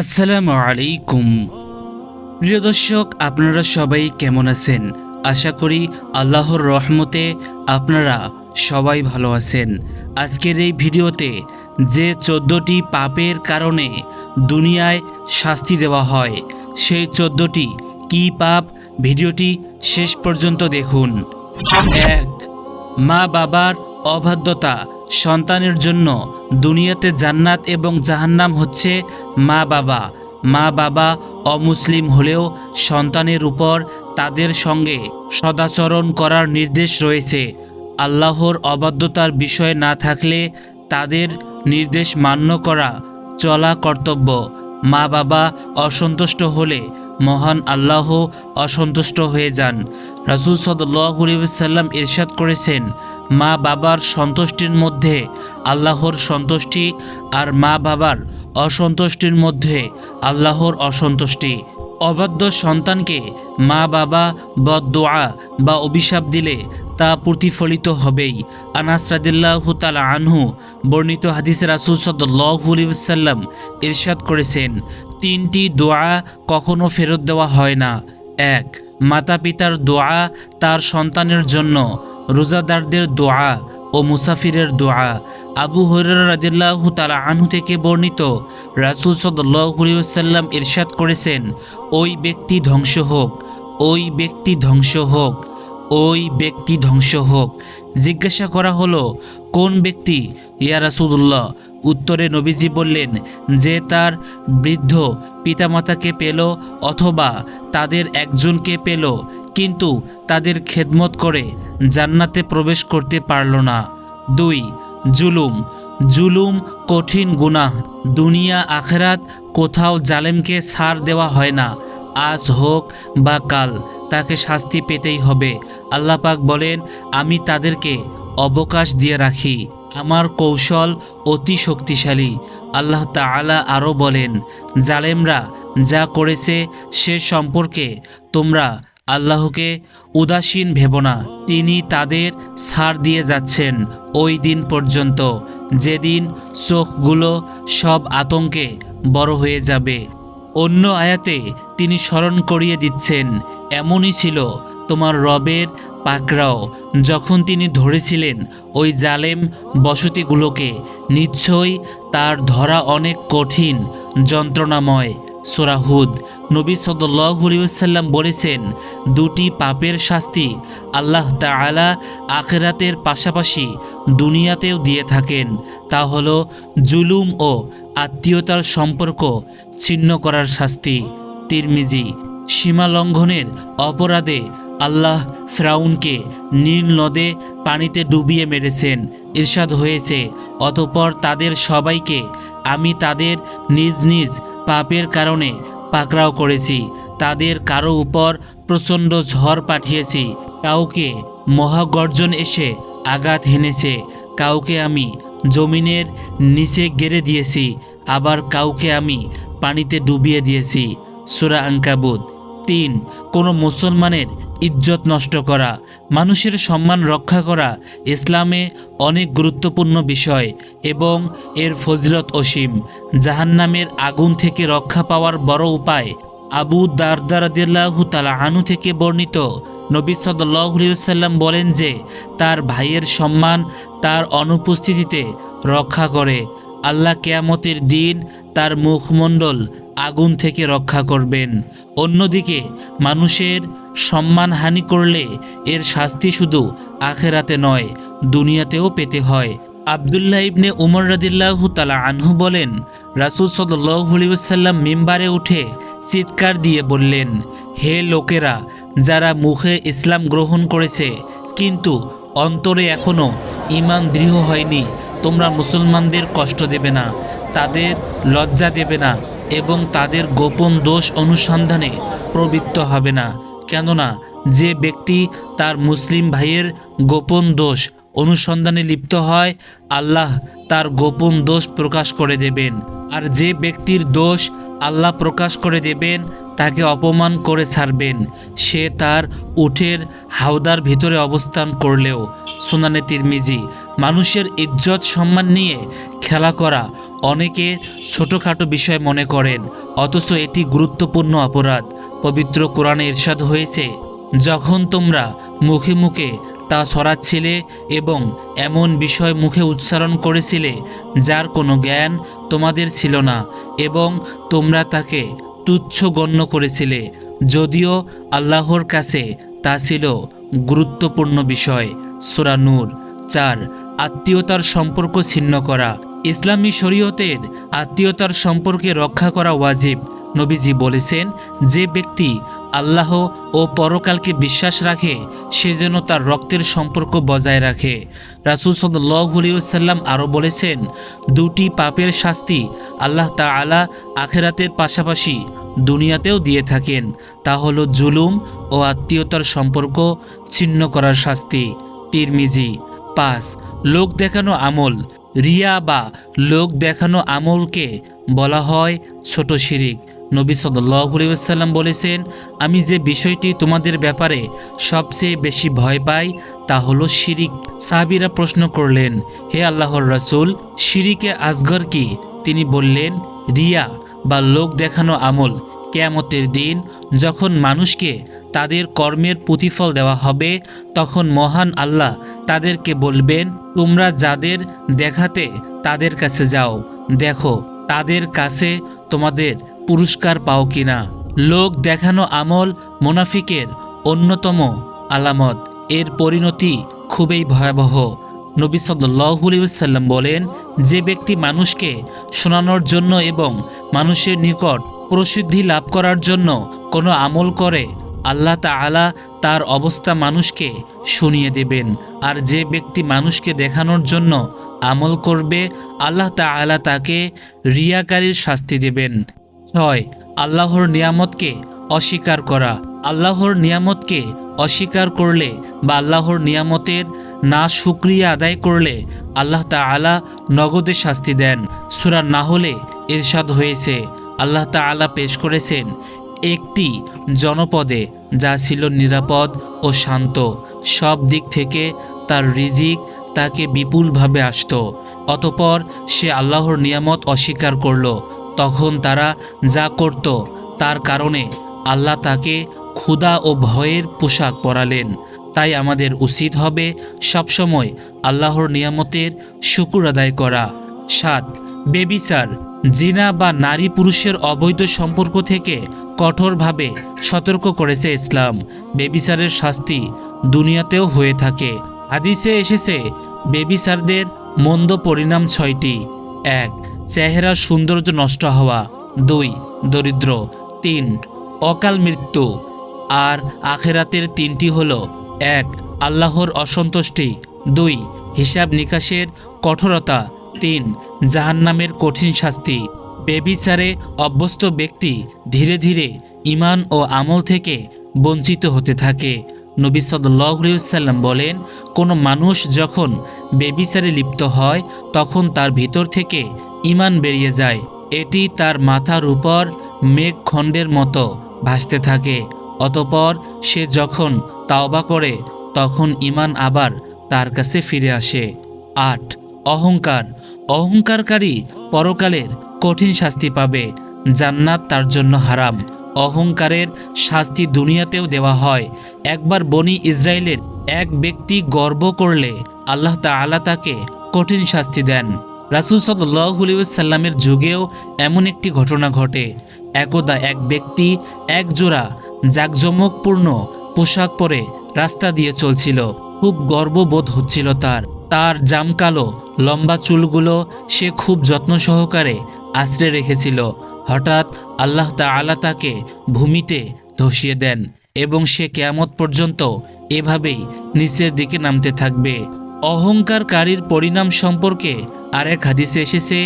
আসসালামু আলাইকুম। প্রিয় দর্শক, আপনারা সবাই কেমন আছেন? আশা করি আল্লাহর রহমতে আপনারা সবাই ভালো আছেন। আজকের এই ভিডিওতে যে চোদ্দোটি পাপের কারণে দুনিয়ায় শাস্তি দেওয়া হয়, সেই চোদ্দোটি কি পাপ? ভিডিওটি শেষ পর্যন্ত দেখুন। এক মা বাবার অবাধ্যতা সন্তানের জন্য দুনিয়াতে জান্নাত এবং জাহান্নাম হচ্ছে মা বাবা। মা বাবা অমুসলিম হলেও সন্তানের উপর তাদের সঙ্গে সদাচরণ করার নির্দেশ রয়েছে। আল্লাহর অবাধ্যতার বিষয় না থাকলে তাদের নির্দেশ মান্য করা, চলা কর্তব্য। মা বাবা অসন্তুষ্ট হলে মহান আল্লাহ অসন্তুষ্ট হয়ে যান। রাসুল সাল্লাম ইরশাদ করেছেন মা বাবার সন্তুষ্টির মধ্যে, আল্লাহর সন্তুষ্টি আর মা বাবার অসন্তুষ্টির মধ্যে, আল্লাহর অসন্তুষ্টি। অবাধ্য সন্তানকে মা বাবা বদোয়া বা অভিশাপ দিলে তা প্রতিফলিত হবেই। আনাস তালা আনহু বর্ণিত হাদিসে রাসুল সাল্লাম ইরশাদ করেছেন, তিনটি দোয়া কখনো ফেরত দেওয়া হয় না। এক মাতা পিতার দোয়া তার সন্তানের জন্য। রোজাদারদের দোয়া ও মুসাফিরের দোয়া আবু হরের রাদিল্লাহু তালা আনহু থেকে বর্ণিত। রাসুল সাল্লাম ইরশাদ করেছেন, ওই ব্যক্তি ধ্বংস হোক, ওই ব্যক্তি ধ্বংস হোক, ওই ব্যক্তি ধ্বংস হোক। জিজ্ঞাসা করা হলো, কোন ব্যক্তি? ইয়া রাসুদুল্লাহ উত্তরে নবীজি বললেন, যে তার বৃদ্ধ পিতামাতাকে পেল অথবা তাদের একজনকে পেল কিন্তু তাদের খেদমত করে জান্নাতে প্রবেশ করতে পারল না। দুই, জুলুম। জুলুম কঠিন গুনাহ। দুনিয়া, আখেরাত কোথাও জালেমকে ছাড় দেওয়া হয় না। আজ হোক বা কাল, তাকে শাস্তি পেতেই হবে। আল্লাপাক বলেন, আমি তাদেরকে অবকাশ দিয়ে রাখি। আমার কৌশল অতি শক্তিশালী। আল্লাহ তাআলা আরও বলেন, জালেমরা যা করেছে সে সম্পর্কে তোমরা আল্লাহকে উদাসীন ভেব না। তিনি তাদের ছাড় দিয়ে যাচ্ছেন ওই দিন পর্যন্ত। যেদিন চোখগুলো সব আতঙ্কে বড় হয়ে যাবে। অন্য আয়াতে তিনি স্মরণ করিয়ে দিচ্ছেন, এমনই ছিল তোমার রবের পাকড়াও যখন তিনি ধরেছিলেন ওই জালেম বসতিগুলোকে। নিশ্চয়ই তার ধরা অনেক কঠিন, যন্ত্রণাময়। সোরাহুদ নবী সদল্লাহুসাল্লাম বলেছেন, দুটি পাপের শাস্তি আল্লাহ তাআলা আখেরাতের পাশাপাশি দুনিয়াতেও দিয়ে থাকেন। তা হল জুলুম ও আত্মীয়তার সম্পর্ক ছিন্ন করার শাস্তি। তিরমিজি, সীমা লঙ্ঘনের অপরাধে আল্লাহ ফ্রাউনকে নীল নদে পানিতে ডুবিয়ে মেরেছেন। ইরশাদ হয়েছে, অতপর তাদের সবাইকে আমি তাদের নিজ নিজ পাপের কারণে পাকড়াও করেছি। তাদের কারও উপর প্রচণ্ড ঝড় পাঠিয়েছি। কাউকে মহাগর্জন এসে আঘাত হেনেছে। কাউকে আমি জমিনের নিচে গেড়ে দিয়েছি। আবার কাউকে আমি পানিতে ডুবিয়ে দিয়েছি। সুরা আঙ্কাবুদ তিন, কোনো মুসলমানের ইজ্জত নষ্ট করা, মানুষের সম্মান রক্ষা করা ইসলামে অনেক গুরুত্বপূর্ণ বিষয় এবং এর ফজলত অসীম। জাহান্নামের আগুন থেকে রক্ষা পাওয়ার বড় উপায় আবু দারদারাদিল্লাহু তালা আনু থেকে বর্ণিত। নবী সাল্লাম বলেন যে, তার ভাইয়ের সম্মান তার অনুপস্থিতিতে রক্ষা করে। আল্লাহ কেয়ামতের দিন তার মুখমণ্ডল আগুন থেকে রক্ষা করবেন। অন্যদিকে, মানুষের সম্মানহানি করলে এর শাস্তি শুধু আখেরাতে নয়, দুনিয়াতেও পেতে হয়। আবদুল্লাহ ইবনে উমর রাদিল্লাহ তালা আনহু বলেন, রাসুল সাল্লাম মিম্বারে উঠে চিৎকার দিয়ে বললেন, হে লোকেরা, যারা মুখে ইসলাম গ্রহণ করেছে, কিন্তু অন্তরে এখনও ইমান দৃঢ় হয়নি, তোমরা মুসলমানদের কষ্ট দেবে না, তাদের লজ্জা দেবে না। এবং তাদের গোপন দোষ অনুসন্ধানে প্রবৃত্ত হবে না। কেননা, যে ব্যক্তি তার মুসলিম ভাইয়ের গোপন দোষ অনুসন্ধানে লিপ্ত হয়, আল্লাহ তার গোপন দোষ প্রকাশ করে দেবেন। আর যে ব্যক্তির দোষ আল্লাহ প্রকাশ করে দেবেন, তাকে অপমান করে ছাড়বেন। সে তার উঠের হাওদার ভিতরে অবস্থান করলেও। সোনানে তিরমিজি মানুষের ইজ্জত, সম্মান নিয়ে খেলা করা অনেকে ছোটোখাটো বিষয় মনে করেন, অথচ এটি গুরুত্বপূর্ণ অপরাধ। পবিত্র কোরআনে ইরশাদ হয়েছে, যখন তোমরা মুখে মুখে তা সরাচ্ছিলে এবং এমন বিষয় মুখে উচ্চারণ করেছিলে যার কোনো জ্ঞান তোমাদের ছিল না, এবং তোমরা তাকে তুচ্ছ গণ্য করেছিলে, যদিও আল্লাহর কাছে তা ছিল গুরুত্বপূর্ণ বিষয়। সুরা নূর চার আত্মীয়তার সম্পর্ক ছিন্ন করা। ইসলামী শরীয়তের আত্মীয়তার সম্পর্কে রক্ষা করা ওয়াজিব, নবীজি বলেছেন, যে ব্যক্তি আল্লাহ ও পরকালকে বিশ্বাস রাখে, সে যেন তার রক্তের সম্পর্ক বজায় রাখে। রাসুল সাল্লাম আরও বলেছেন, দুটি পাপের শাস্তি আল্লাহ তাআলা আখেরাতের পাশাপাশি দুনিয়াতেও দিয়ে থাকেন। তা হলো জুলুম ও আত্মীয়তার সম্পর্ক ছিন্ন করার শাস্তি। তিরমিজি পাঁচ লোক দেখানো আমল। রিয়া বা লোক দেখানো আমলকে বলা হয় ছোট শিরিক। নবী সাল্লাম বলেছেন, আমি যে বিষয়টি তোমাদের ব্যাপারে সবচেয়ে বেশি ভয় পাই, তা হলো শিরিক। সাহাবিরা প্রশ্ন করলেন, হে আল্লাহর রাসূল, শিরিকে আসগর কি? তিনি বললেন, রিয়া বা লোক দেখানো আমল। কেয়ামতের দিন যখন মানুষকে তাদের কর্মের প্রতিফল দেওয়া হবে, তখন মহান আল্লাহ তাদেরকে বলবেন, তোমরা যাদের দেখাতে তাদের কাছে যাও, দেখো, তাদের কাছে তোমাদের পুরস্কার পাও কিনা। লোক দেখানো আমল মোনাফিকের অন্যতম আলামত। এর পরিণতি খুবই ভয়াবহ। নবী সাল্লাম বলেন, যে ব্যক্তি মানুষকে শোনানোর জন্য এবং মানুষের নিকট প্রসিদ্ধি লাভ করার জন্য কোনো আমল করে, আল্লাহ তাআলা তার অবস্থা মানুষকে শুনিয়ে দেবেন। আর যে ব্যক্তি মানুষকে দেখানোর জন্য আমল করবে, আল্লাহ তাআলা তাকে রিয়াকারীর শাস্তি দেবেন। ছয়, আল্লাহর নিয়ামতকে অস্বীকার করা। আল্লাহর নিয়ামতকে অস্বীকার করলে বা আল্লাহর নিয়ামতের না শুক্রিয়া আদায় করলে আল্লাহ তাআলা নগদে শাস্তি দেন। সুরা না হলে এরশাদ হয়েছে। আল্লাহ তাআলা পেশ করেছেন একটি জনপদে যা ছিল নিরাপদ ও শান্ত। সব দিক থেকে তার রিজিক তাকে বিপুলভাবে আসতো। অতপর সে আল্লাহর নিয়ামত অস্বীকার করল। তখন তারা যা করত, তার কারণে আল্লাহ তাকে ক্ষুধা ও ভয়ের পোশাক পরালেন। তাই আমাদের উচিত হবে সবসময় আল্লাহর নিয়ামতের শুকুর আদায় করা। সাত, বেবিচার। জিনা বা নারী পুরুষের অবৈধ সম্পর্ক থেকে কঠোরভাবে সতর্ক করেছে ইসলাম। বেবিচারের শাস্তি দুনিয়াতেও হয়ে থাকে। হাদিসে এসেছে বেবিচারদের মন্দ পরিণাম ছয়টি। এক, চেহারার সৌন্দর্য নষ্ট হওয়া। দুই, দরিদ্র। তিন, অকাল মৃত্যু। আর আখেরাতের তিনটি হল, এক, আল্লাহর অসন্তুষ্টি। দুই, হিসাব নিকাশের কঠোরতা। তিন জাহান্নামের কঠিন শাস্তি। বেবিচারে অভ্যস্ত ব্যক্তি ধীরে ধীরে ইমান ও আমল থেকে বঞ্চিত হতে থাকে। নবী সাল্লাম বলেন, কোনো মানুষ যখন বেবিচারে লিপ্ত হয়, তখন তার ভিতর থেকে ইমান বেরিয়ে যায়। এটি তার মাথার উপর মেঘখণ্ডের মতো ভাসতে থাকে। অতপর সে যখন তাওবা করে, তখন ইমান আবার তার কাছে ফিরে আসে। আট, অহংকার অহংকারকারী পরকালের কঠিন শাস্তি পাবে। জান্নাত তার জন্য হারাম। অহংকারের শাস্তি দুনিয়াতেও দেওয়া হয়। একবার বনি ইসরায়েলের এক ব্যক্তি গর্ব করলে আল্লাহ তাআলা তাকে কঠিন শাস্তি দেন। রাসুল সাল্লামের যুগেও এমন একটি ঘটনা ঘটে। একদা এক ব্যক্তি এক জোড়া জাঁকজমকপূর্ণ পোশাক পরে রাস্তা দিয়ে চলছিল। খুব গর্ববোধ হচ্ছিল তার। তার জামকালো লম্বা চুলগুলো সে খুব যত্ন সহকারে আশ্রে রেখেছিল। হঠাৎ আল্লাহ তাআলা তাকে ভূমিতে ধসিয়ে দেন এবং সে কেয়ামত পর্যন্ত এভাবেই নিচের দিকে নামতে থাকবে। অহংকারকারীর পরিণাম সম্পর্কে আরেক হাদিসে এসেছে,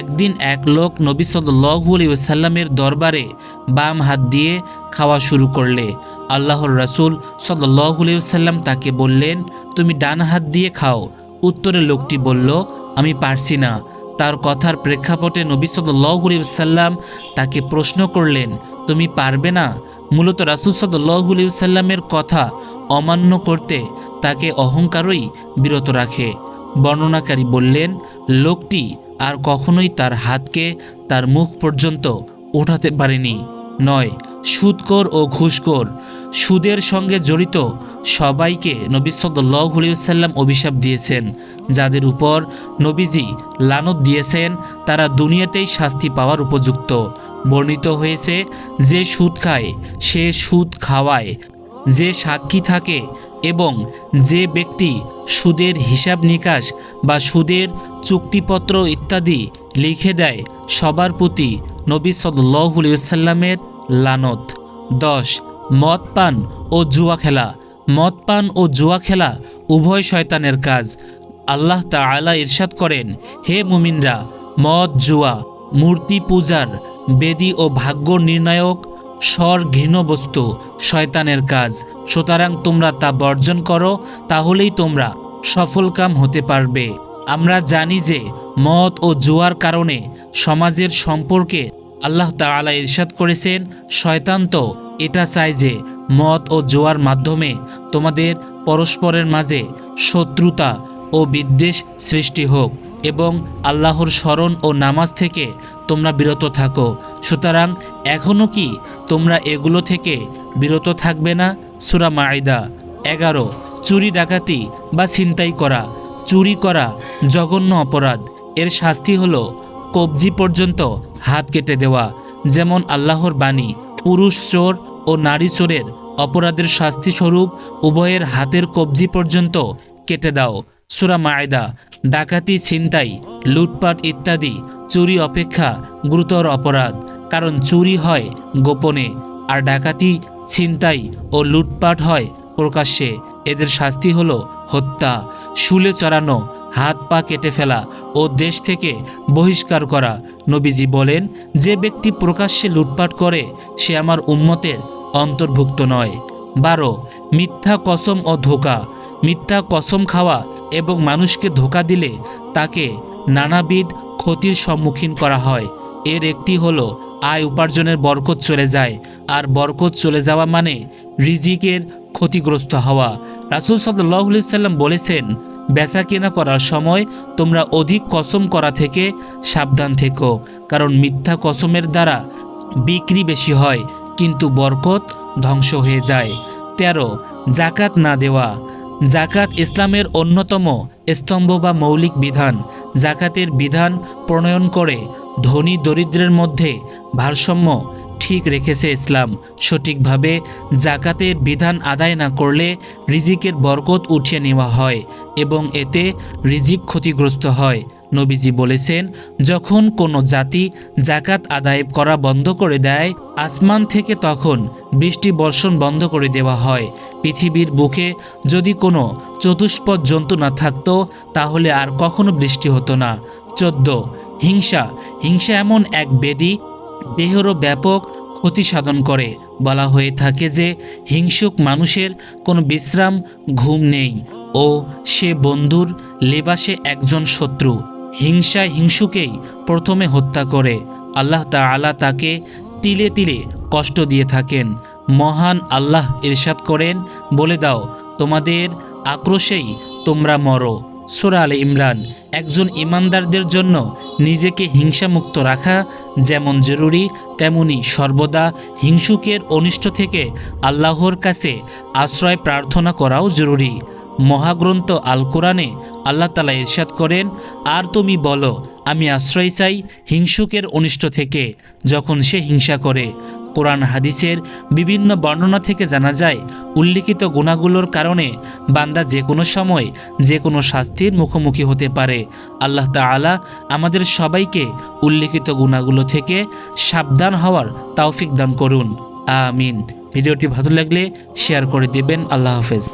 একদিন এক লোক নবী আলাইহি ওয়াসাল্লামের দরবারে বাম হাত দিয়ে খাওয়া শুরু করলে। আল্লাহর রাসূল সাল্লাল্লাহু আলাইহি ওয়াসাল্লাম তাকে বললেন, তুমি ডান হাত দিয়ে খাও উত্তরে লোকটি বলল, আমি পারছি না। তার কথার প্রেক্ষাপটে নবী ওয়াসাল্লাম তাকে প্রশ্ন করলেন, তুমি পারবে না? মূলত রাসূল সাল্লাল্লাহু আলাইহি ওয়াসাল্লামের কথা অমান্য করতে তাকে অহংকারই বিরত রাখে। বর্ণনাকারী বললেন, লোকটি আর কখনোই তার হাতকে তার মুখ পর্যন্ত ওঠাতে পারেনি। নয় সুদকর ও ঘুষখোর। সুদের সঙ্গে জড়িত সবাইকে নবী সাল্লাম অভিশাপ দিয়েছেন, যাদের উপর নবীজি লানত দিয়েছেন, তারা দুনিয়াতেই শাস্তি পাওয়ার উপযুক্ত। বর্ণিত হয়েছে, যে সুদ খায়, সে সুদ খাওয়ায়। যে সাক্ষী থাকে এবং যে ব্যক্তি সুদের হিসাব নিকাশ বা সুদের চুক্তিপত্র ইত্যাদি লিখে দেয়, সবার প্রতি নবী সাল্লামের লানত। দশ মদ পান ও জুয়া খেলা। মদ পান ও জুয়া খেলা উভয় শয়তানের কাজ। আল্লাহ তাআলা ইরশাদ করেন, হে মুমিনরা, মদ, জুয়া, মূর্তি পূজার বেদি ও ভাগ্য নির্ণায়ক স্বর ঘৃণ বস্তু, শয়তানের কাজ। সুতরাং তোমরা তা বর্জন করো, তাহলেই তোমরা সফলকাম হতে পারবে। আমরা জানি যে মদ ও জুয়ার কারণে সমাজের সম্পর্কে আল্লাহ তাআলা ইরশাদ করেছেন, শয়তান তো এটা চায় যে মদ ও জোয়ার মাধ্যমে তোমাদের পরস্পরের মাঝে শত্রুতা ও বিদ্বেষ সৃষ্টি হোক এবং আল্লাহর স্মরণ ও নামাজ থেকে তোমরা বিরত থাকো। সুতরাং এখনও কি তোমরা এগুলো থেকে বিরত থাকবে না? সুরা মায়দা এগারো, চুরি ডাকাতি বা ছিনতাই করা। চুরি করা জঘন্য অপরাধ। এর শাস্তি হলো কবজি পর্যন্ত হাত কেটে দেওয়া, যেমন আল্লাহর বাণী, পুরুষ চোর ও নারী চোরের অপরাধের শাস্তি স্বরূপ উভয়ের হাতের কবজি পর্যন্ত কেটে দাও। সুরা মায়দা, ডাকাতি, ছিনতাই, লুটপাট ইত্যাদি চুরি অপেক্ষা গুরুতর অপরাধ, কারণ চুরি হয় গোপনে, আর ডাকাতি, ছিনতাই ও লুটপাট হয় প্রকাশ্যে। এদের শাস্তি হলো হত্যা, শুলে চড়ানো হাত পা কেটে ফেলা ও দেশ থেকে বহিষ্কার করা। নবীজি বলেন, যে ব্যক্তি প্রকাশ্যে লুটপাট করে, সে আমার উম্মতের অন্তর্ভুক্ত নয়। বারো, মিথ্যা কসম ও ধোকা। মিথ্যা কসম খাওয়া এবং মানুষকে ধোকা দিলে তাকে নানাবিধ ক্ষতির সম্মুখীন করা হয়। এর একটি হলো, আয় উপার্জনের বরকত চলে যায়। আর বরকত চলে যাওয়া মানে রিজিকের ক্ষতিগ্রস্ত হওয়া। রাসুল সাল্লাহ সাল্লাম বলেছেন বেচা কেনা করার সময় তোমরা অধিক কসম করা থেকে সাবধান থেকো, কারণ মিথ্যা কসমের দ্বারা বিক্রি বেশি হয়, কিন্তু বরকত ধ্বংস হয়ে যায়। তেরো জাকাত না দেওয়া। জাকাত ইসলামের অন্যতম স্তম্ভ বা মৌলিক বিধান। জাকাতের বিধান প্রণয়ন করে ধনী দরিদ্রের মধ্যে ভারসাম্য ঠিক রেখেছে ইসলাম। সঠিকভাবে জাকাতের বিধান আদায় না করলে রিজিকের বরকত উঠিয়ে নেওয়া হয় এবং এতে রিজিক ক্ষতিগ্রস্ত হয়। নবীজি বলেছেন, যখন কোনো জাতি জাকাত আদায় করা বন্ধ করে দেয়, আসমান থেকে তখন বৃষ্টি বর্ষণ বন্ধ করে দেওয়া হয়। পৃথিবীর বুকে যদি কোনো চতুষ্পদ জন্তু না থাকতো, তাহলে আর কখনো বৃষ্টি হতো না। চোদ্দ, হিংসা। হিংসা এমন এক বেদি দেহেরও ব্যাপক ক্ষতি সাধন করে। বলা হয়ে থাকে যে, হিংসুক মানুষের কোনো বিশ্রাম, ঘুম নেই ও সে বন্ধুর লেবাসে একজন শত্রু। হিংসা হিংসুকেই প্রথমে হত্যা করে। আল্লাহ তাআলা তাকে তিলে তিলে কষ্ট দিয়ে থাকেন। মহান আল্লাহ ইরশাদ করেন, বলে দাও, তোমাদের আক্রোশেই তোমরা মরো। সোরা আলে ইমরান। একজন ইমানদারদের জন্য নিজেকে হিংসামুক্ত রাখা যেমন জরুরি, তেমনি সর্বদা হিংসুকের অনিষ্ট থেকে আল্লাহর কাছে আশ্রয় প্রার্থনা করাও জরুরি। মহাগ্রন্থ আল কোরআনে আল্লাহ তালা ইরশাদ করেন, আর তুমি বলো, আমি আশ্রয় চাই হিংসুকের অনিষ্ট থেকে যখন সে হিংসা করে। কোরআন হাদিসের বিভিন্ন বর্ণনা থেকে জানা যায়, উল্লিখিত গুণাগুলোর কারণে বান্দা যে কোনো সময় যে কোনো শাস্তির মুখোমুখি হতে পারে। আল্লাহ তালা আমাদের সবাইকে উল্লিখিত গুণাগুলো থেকে সাবধান হওয়ার তাওফিক দান করুন। আমিন। ভিডিওটি ভালো লাগলে শেয়ার করে দেবেন। আল্লাহ হাফেজ।